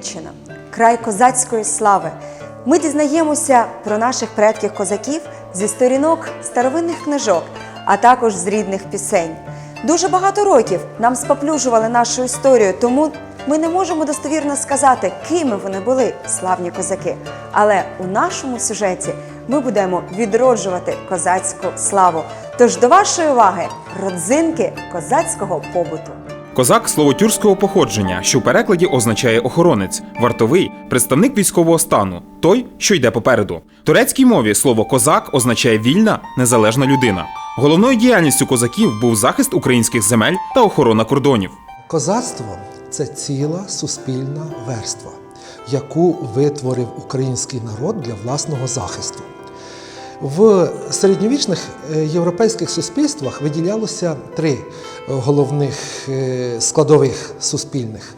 Вінниччина, край козацької слави. Ми дізнаємося про наших предків козаків зі сторінок старовинних книжок, а також з рідних пісень. Дуже багато років нам споплюжували нашу історію, тому ми не можемо достовірно сказати, кими вони були, славні козаки. Але у нашому сюжеті ми будемо відроджувати козацьку славу. Тож до вашої уваги родзинки козацького побуту. Козак слово тюркського походження, що в перекладі означає охоронець, вартовий, представник військового стану, той, що йде попереду. В турецькій мові слово козак означає вільна, незалежна людина. Головною діяльністю козаків був захист українських земель та охорона кордонів. Козацтво це ціла суспільна верства, яку витворив український народ для власного захисту. В середньовічних е, європейських суспільствах виділялося три головних е, складових суспільних: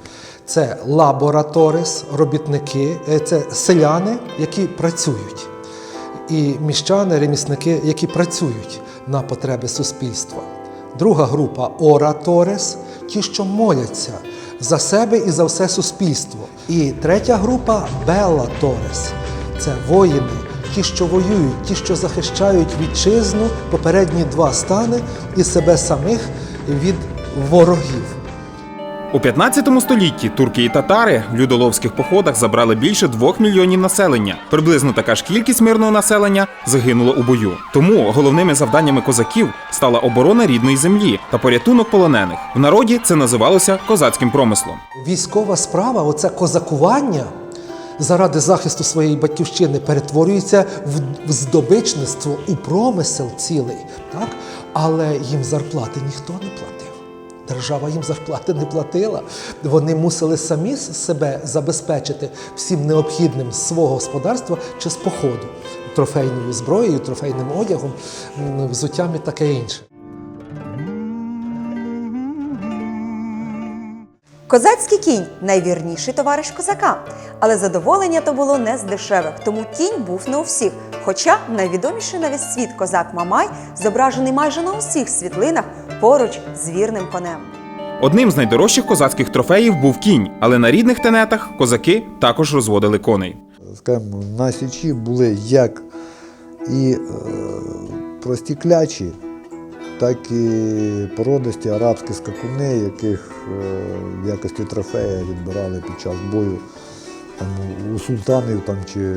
це лабораторис, робітники, е, це селяни, які працюють, і міщани, ремісники, які працюють на потреби суспільства. Друга група ораторес ті, що моляться за себе і за все суспільство. І третя група белаторес це воїни, ті, що воюють, ті, що захищають вітчизну, попередні два стани і себе самих від ворогів. У 15 столітті турки і татари в людоловських походах забрали більше двох мільйонів населення. Приблизно така ж кількість мирного населення загинуло у бою. Тому головними завданнями козаків стала оборона рідної землі та порятунок полонених. В народі це називалося козацьким промислом. Військова справа, оце козакування заради захисту своєї батьківщини перетворюється в- здобичництво, у промисел цілий. Так? Але їм зарплати ніхто не платив. Держава їм зарплати не платила. Вони мусили самі себе забезпечити всім необхідним з свого господарства чи з походу, трофейною зброєю, трофейним одягом, взуттям і таке інше. Козацький кінь найвірніший товариш козака. Але задоволення то було не з дешевих, тому кінь був не у всіх. Хоча найвідоміший на весь світ козак Мамай зображений майже на усіх світлинах поруч з вірним конем. Одним з найдорожчих козацьких трофеїв був кінь, але на рідних тенетах козаки також розводили коней. скажімо, на січі були як і е, прості клячі, так і породисті арабські скакуни, яких е, в якості трофея відбирали під час бою там, у султанів там, чи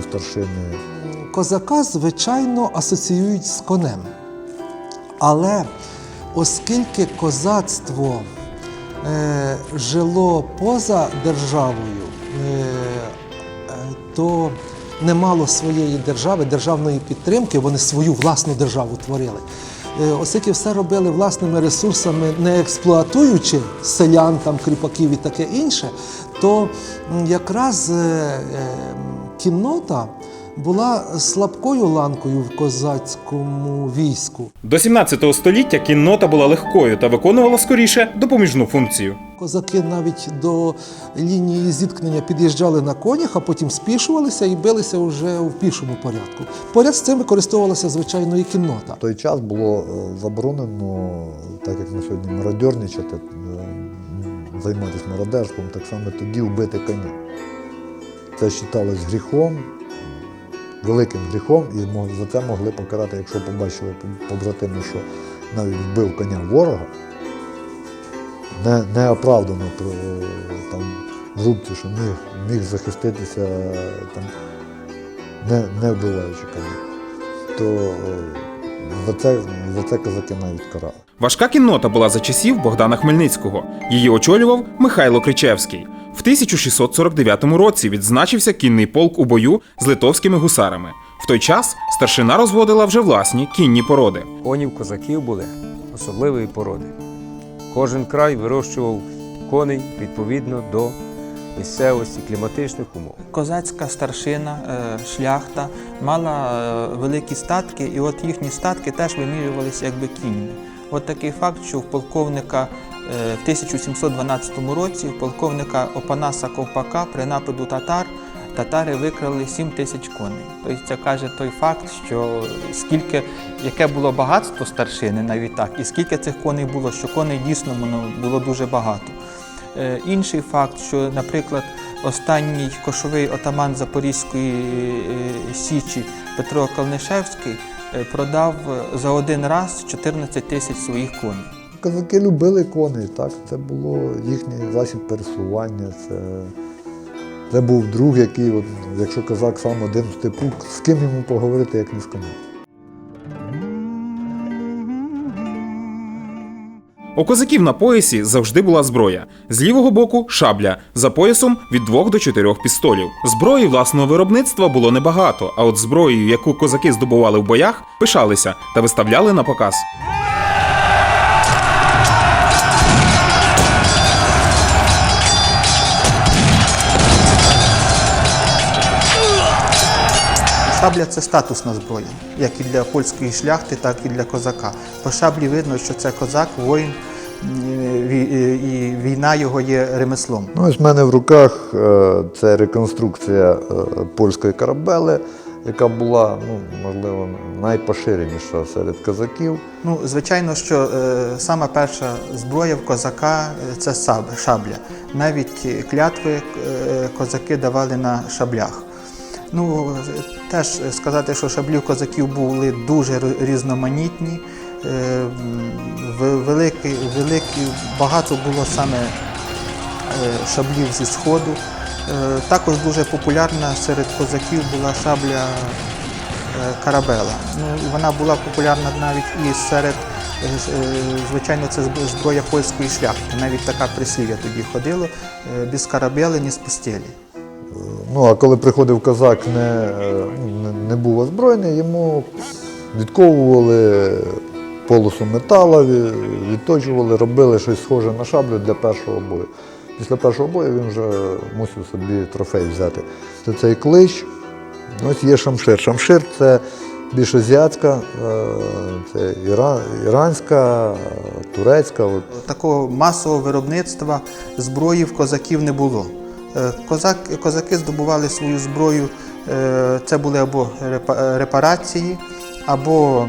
у старшини. Козака, звичайно, асоціюють з конем. Але оскільки козацтво е, жило поза державою, е, е, то не мало своєї держави, державної підтримки, вони свою власну державу творили. Е, Оскільки все робили власними ресурсами, не експлуатуючи селян, там, кріпаків і таке інше, то якраз е, е, кіннота була слабкою ланкою в козацькому війську. До 17 століття кіннота була легкою та виконувала скоріше допоміжну функцію. Козаки навіть до лінії зіткнення під'їжджали на конях, а потім спішувалися і билися вже в пішому порядку. Поряд з цим використовувалася звичайно і кіннота. В той час було е, заборонено, так як на сьогодні мародьорничати, е, займатися мародерством, так само тоді вбити коня. Це вважалось гріхом, великим гріхом, і за це могли покарати, якщо побачили побратими, що навіть вбив коня ворога, не, неоправдано там, в рубці, що міг, міг захиститися, там, не, не вбиваючи коня, то е, за це, за це козаки навіть карали. Важка кіннота була за часів Богдана Хмельницького. Її очолював Михайло Кричевський. В 1649 році відзначився кінний полк у бою з литовськими гусарами. В той час старшина розводила вже власні кінні породи. Конів козаків були особливої породи. Кожен край вирощував коней відповідно до місцевості, кліматичних умов. Козацька старшина, е, шляхта мала е, великі статки, і от їхні статки теж вимірювалися якби кіньми. От такий факт, що в полковника в 1712 році полковника Опанаса Ковпака при нападу татар татари викрали 7 тисяч коней. Тобто це каже той факт, що скільки яке було багатство старшини, навіть так, і скільки цих коней було, що коней дійсно було дуже багато. Е, Інший факт, що, наприклад, останній кошовий отаман Запорізької е, Січі Петро Калнишевський е, продав е, за один раз 14 тисяч своїх коней. Козаки любили коней, так, це було їхній засіб пересування. Це, це був друг, який, от, якщо козак сам один в степу, з ким йому поговорити, як не з конем. У козаків на поясі завжди була зброя. З лівого боку шабля, за поясом від 2 до 4 пістолів. Зброї власного виробництва було небагато, а от зброєю, яку козаки здобували в боях, пишалися та виставляли на показ. Шабля це статусна зброя, як і для польської шляхти, так і для козака. По шаблі видно, що це козак, воїн, ві- е, і війна його є ремеслом. Ну, ось в мене в руках е, це реконструкція е, польської карабели, яка була, ну, можливо, найпоширеніша серед козаків. Ну, звичайно, що е, сама перша зброя в козака е, це саб- шабля. Навіть е, клятви е, козаки давали на шаблях. Ну, теж сказати, що шаблі козаків були дуже різноманітні. Е, м, в- великий, великий, багато було саме е, шаблів зі сходу. Е, Також дуже популярна серед козаків була шабля карабела. Ну, вона була популярна навіть і серед, звичайно, це зброя польської шляхти. Навіть така прислів'я тоді ходило е, без карабели, ні з постелі. Ну, а коли приходив козак, не, е, не, не був озброєний, йому відковували полосу метала, відточували, робили щось схоже на шаблю для першого бою. Після першого бою він вже мусив собі трофей взяти. Це цей клич. Ось є шамшир. Шамшир це більш азіатська, е, це іранська, турецька. Такого масового виробництва зброї в козаків не було. Е, Козак, козаки здобували свою зброю, е, це були або репа- репарації, або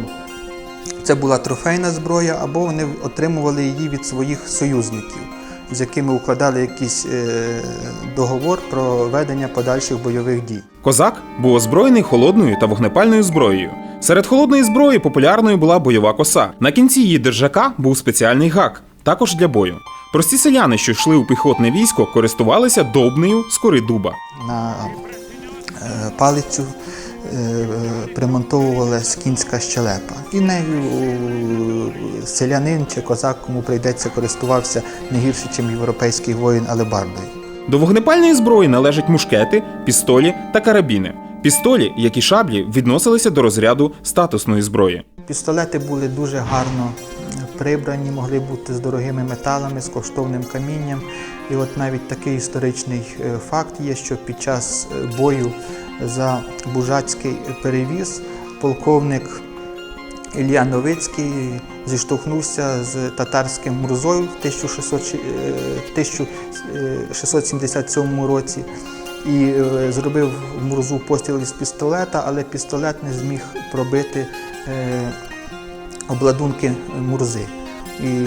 це була трофейна зброя, або вони отримували її від своїх союзників, з якими укладали якийсь е, договор про ведення подальших бойових дій. Козак був озброєний холодною та вогнепальною зброєю. Серед холодної зброї популярною була бойова коса. На кінці її держака був спеціальний гак, також для бою. Прості селяни, що йшли у піхотне військо, користувалися довбнею з кори дуба. на е, палицю е, примонтовувалась кінська щелепа. І нею е, селянин чи козак, кому прийдеться, користувався не гірше, ніж європейський воїн алебардою. До вогнепальної зброї належать мушкети, пістолі та карабіни. Пістолі, як і шаблі, відносилися до розряду статусної зброї. Пістолети були дуже гарно прибрані, могли бути з дорогими металами, з коштовним камінням. І от навіть такий історичний е, факт є, що під час е, бою за Бужацький перевіз полковник Ілля Новицький зіштовхнувся з татарським Мурзою в 1600 чи- е, 1677 році і зробив Мурзу постріл із пістолета, але пістолет не зміг пробити обладунки Мурзи. І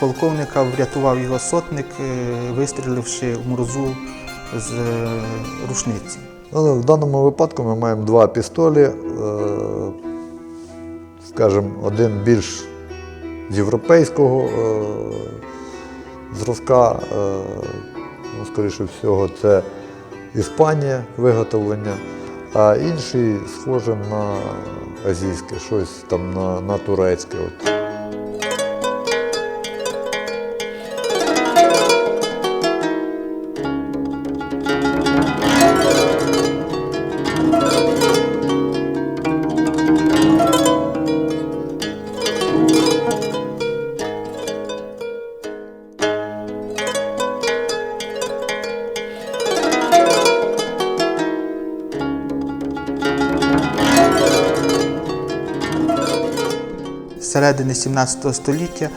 полковника врятував його сотник, е, вистріливши в Мурзу з е, рушниці. Ну, в даному випадку ми маємо два пістолі. Е, скажімо, один більш європейського зразка, ну, скоріше всього, це Іспанія виготовлення, а інший схоже на азійське, щось там на, на турецьке. От. Середини 17 століття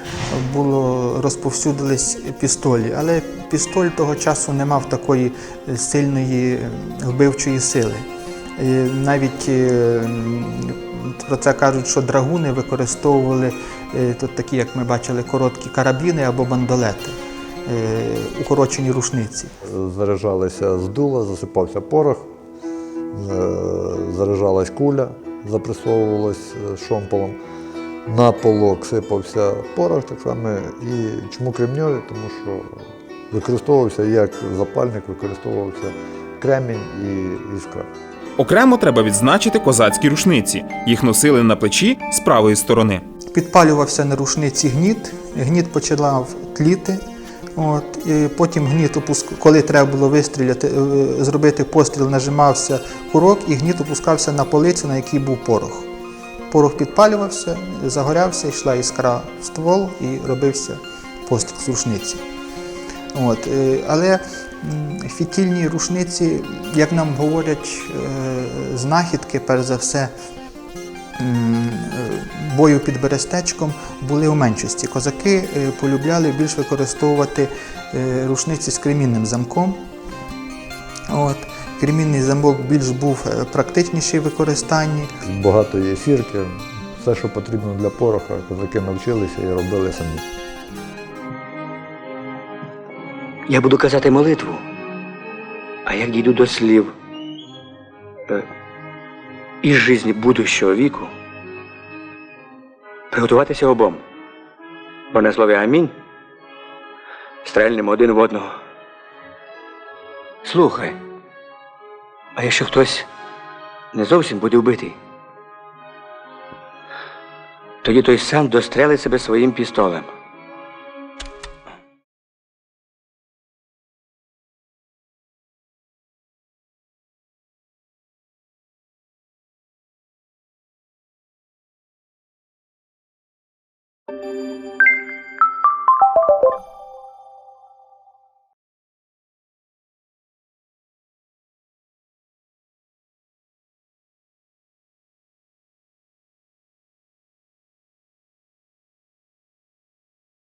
було розповсюдились пістолі, але пістоль того часу не мав такої е, сильної е, вбивчої сили. Навіть е, про це кажуть, що драгуни використовували тут такі, як ми бачили, короткі карабіни або бандолети. укорочені рушниці. Заряджалися з дула, засипався порох, заряджалась куля, запресовувалась шомполом. На полок сипався порох так само. І чому кремньові? Тому що використовувався як запальник, використовувався кремінь і іскра. Окремо треба відзначити козацькі рушниці. Їх носили на плечі з правої сторони. Підпалювався на рушниці гніт, гніт починав тліти. От, і потім гніт опуск... коли треба було вистріляти, е, зробити постріл, нажимався курок, і гніт опускався на полицю, на якій був порох. Порох підпалювався, загорявся, йшла іскра в ствол і робився постріл з рушниці. От, е, але фітільні рушниці, як нам говорять е, знахідки, перш за все, е, бою під Берестечком були у меншості. Козаки полюбляли більш використовувати рушниці з кремінним замком. От. Кремінний замок більш був е, практичніший в використанні. Багато є сірки, все, що потрібно для пороха, козаки навчилися і робили самі. Я буду казати молитву. А як дійду до слів е, із жизни будущого віку, приготуватися обом. Бо на слові амінь стрельнемо один в одного. Слухай, а якщо хтось не зовсім буде вбитий, тоді той сам дострелить себе своїм пістолем.